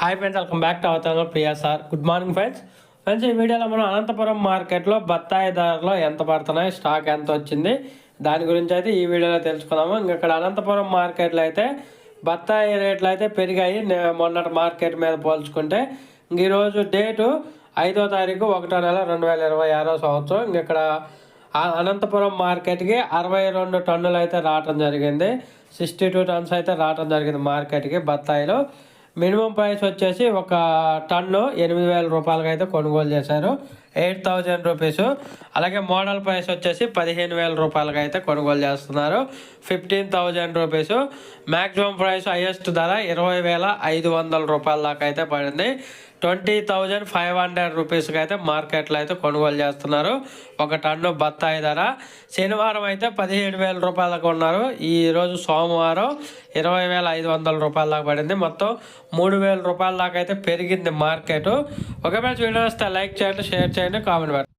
Hi friends welcome back to అవతారం sir good morning friends friends ఈ వీడియోలో మనం అనంతపురం మార్కెట్లో బత్తాయి ధరలు ఎంత పడుతున్నాయి స్టాక్ ఎంత వచ్చింది దాని గురించి అయితే ఈ వీడియోలో తెలుసుకుందాము. ఇంకా ఇక్కడ అనంతపురం మార్కెట్లో అయితే బత్తాయి రేట్లు అయితే పెరిగాయి. నే- మొన్నటి మార్కెట్ మీద పోల్చుకుంటే ఇంక ఈరోజు డేటు ఐదో తారీఖు ఒకటో నెల రెండు వేల ఇరవై ఆరో సంవత్సరం. ఇంక ఇక్కడ అనంతపురం మార్కెట్కి అరవై రెండు టన్నులు అయితే రావటం జరిగింది. సిక్స్టీ టూ టన్స్ అయితే రావటం జరిగింది మార్కెట్కి బత్తాయిలో. మినిమం ప్రైస్ వచ్చేసి ఒక టన్ను ఎనిమిది వేల రూపాయలకైతే అయితే కొనుగోలు చేశారు. Eight thousand rupees. అలాగే మోడల్ ప్రైస్ వచ్చేసి పదిహేను వేల రూపాయలకి అయితే కొనుగోలు చేస్తున్నారు. Fifteen thousand rupees. Maximum price highest ధర ఇరవై వేల ఐదు వందల రూపాయల దాకా అయితే పడింది. ట్వంటీ థౌజండ్ ఫైవ్ హండ్రెడ్ రూపీస్కి అయితే మార్కెట్లో అయితే కొనుగోలు చేస్తున్నారు. ఒక టన్ను బత్తాయి ధర. శనివారం అయితే పదిహేడు వేల రూపాయలకు ఉన్నారు. ఈరోజు సోమవారం ఇరవై వేల ఐదు వందల రూపాయల దాకా పడింది. మొత్తం మూడు వేల రూపాయల దాకా అయితే పెరిగింది మార్కెట్. ఒకవేళ వీడియో వస్తే లైక్ చేయండి షేర్ చేయండి. അതിന്റെ കോമൺ വേർ